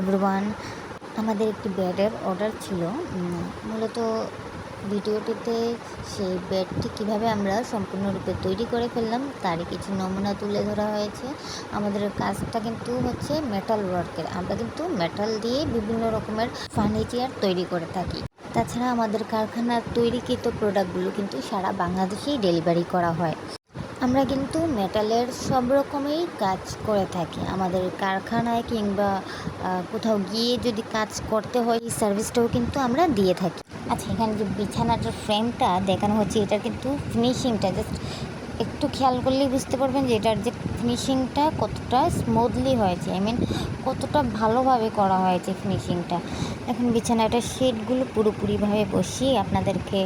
Everyone আমাদের একটি ব্যাডের order ছিল। মূলত ভিডিওটিতে সেই ব্যাডটি কীভাবে আমরা সম্পূর্ণরূপে তৈরি করে ফেললাম, তারই কিছু নমুনা তুলে ধরা হয়েছে। আমাদের কাজটা কিন্তু হচ্ছে মেটাল ওয়ার্কের আমরা কিন্তু মেটাল দিয়ে বিভিন্ন রকমের ফার্নিচার তৈরি করে থাকি। তাছাড়া আমাদের কারখানার তৈরিকৃত প্রোডাক্টগুলো কিন্তু সারা বাংলাদেশেই ডেলিভারি করা হয়। আমরা কিন্তু মেটালের সব রকমেরই কাজ করে থাকি। আমাদের কারখানায় কিংবা কোথাও গিয়ে যদি কাজ করতে হয়, এই সার্ভিসটাও কিন্তু আমরা দিয়ে থাকি। আচ্ছা এখানে যে বিছানাটার ফ্রেমটা দেখানো হচ্ছে, এটার কিন্তু ফিনিশিংটা জাস্ট একটু খেয়াল করলেই বুঝতে পারবেন যে এটার যে ফিনিশিংটা কতটা স্মুথলি হয়েছে। আই মিন কতটা ভালোভাবে করা হয়েছে ফিনিশিংটা এখন বিছানাটার শেডগুলো পুরোপুরিভাবে বসিয়ে আপনাদেরকে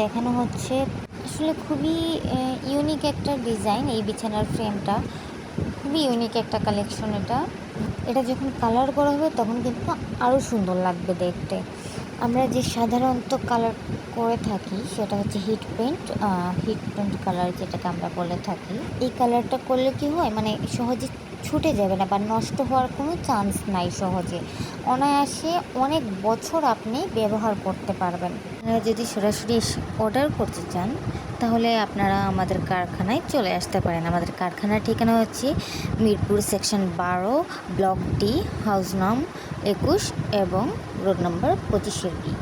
দেখানো হচ্ছে। আসলে খুবই ইউনিক একটা ডিজাইন এই বিছানার ফ্রেমটা খুবই ইউনিক একটা কালেকশন এটা। এটা যখন কালার করা হবে তখন কিন্তু আরও সুন্দর লাগবে দেখতে। আমরা যে সাধারণত কালার করে থাকি সেটা হচ্ছে heat paint heat paint colour যেটাকে আমরা বলে থাকি। এই কালারটা করলে কি হয়? মানে সহজে ছুটে যাবে না বা নষ্ট হওয়ার কোনো চান্স নাই সহজে। অনায়াসে অনেক বছর আপনি ব্যবহার করতে পারবেন। আপনারা যদি সরাসরি অর্ডার করতে চান তাহলে আপনারা আমাদের কারখানায় চলে আসতে পারেন। আমাদের কারখানার ঠিকানা হচ্ছে মিরপুর সেকশন বারো, ব্লক ডি, হাউস নাম একুশ এবং রোড নম্বর পঁচিশের বি।